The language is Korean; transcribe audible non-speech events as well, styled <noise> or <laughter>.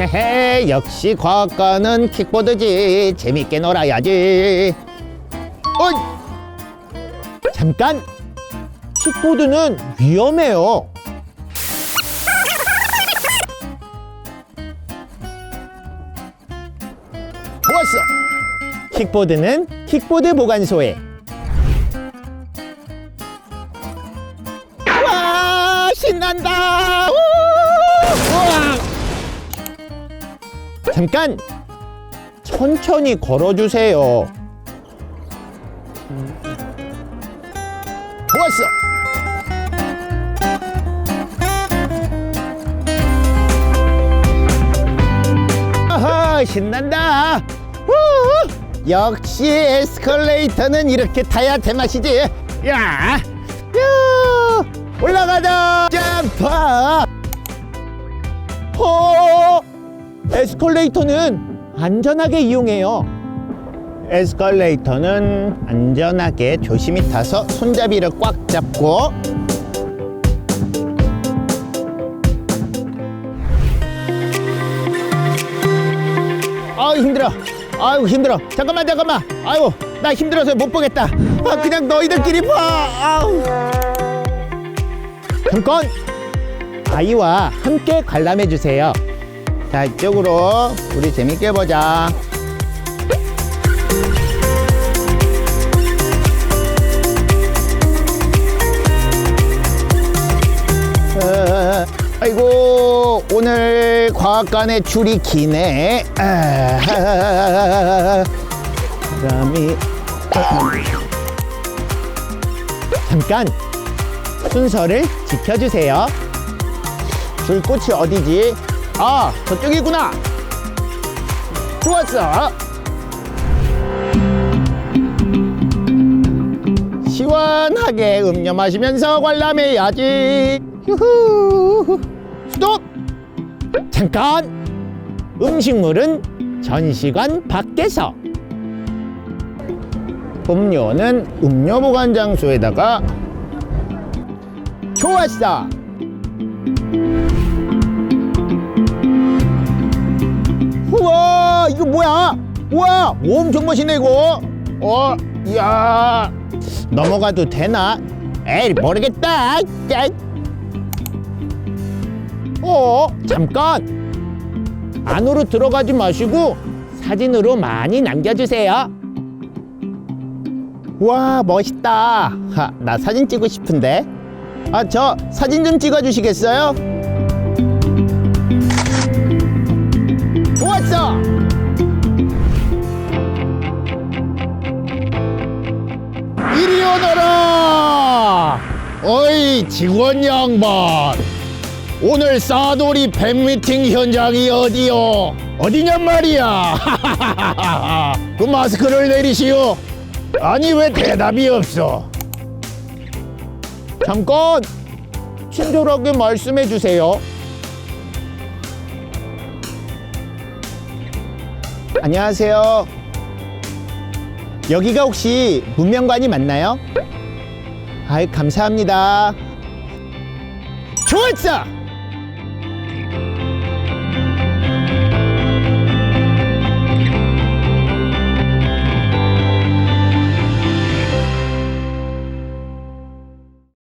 헤헤 역시 과학과는 킥보드지. 재밌게 놀아야지. 어이! 잠깐! 킥보드는 위험해요. 좋았어. 킥보드는 킥보드 보관소에 잠깐! 천천히 걸어주세요. 좋았어! 아하 신난다! 우! 역시 에스컬레이터는 이렇게 타야 제맛이지. 야, 야! 올라가자! 점프 호 에스컬레이터는 안전하게 이용해요. 에스컬레이터는 안전하게 조심히 타서 손잡이를 꽉 잡고 아유 힘들어. 아유 힘들어. 잠깐만 잠깐만. 아유 나 힘들어서 못 보겠다. 아 그냥 너희들끼리 봐. 아우. 잠깐. 아이와 함께 관람해 주세요 자 이쪽으로 우리 재밌게 보자. 어, 아이고 오늘 과학관의 줄이 기네. 아, 그다음이 잠깐 순서를 지켜주세요. 줄 끝이 어디지? 아 저쪽이구나. 좋았어. 시원하게 음료 마시면서 관람해야지. 휴후. 스톱. 잠깐. 음식물은 전시관 밖에서. 음료는 음료 보관 장소에다가. 좋았어 이거 뭐야? 우와 엄청 멋있네 이거. 어 이야. 넘어가도 되나? 에이 모르겠다. 짜. 어 잠깐. 안으로 들어가지 마시고 사진으로 많이 남겨주세요. 와 멋있다. 하, 나 사진 찍고 싶은데. 아 저 사진 좀 찍어 주시겠어요? 직원 양반. 오늘 싸돌이 팬미팅 현장이 어디요? 어디냔 말이야. <laughs> 그 마스크를 내리시오. 아니 왜 대답이 없어? 잠깐! 친절하게 말씀해 주세요. 안녕하세요. 여기가 혹시 문명관이 맞나요? 아이 감사합니다 좋았어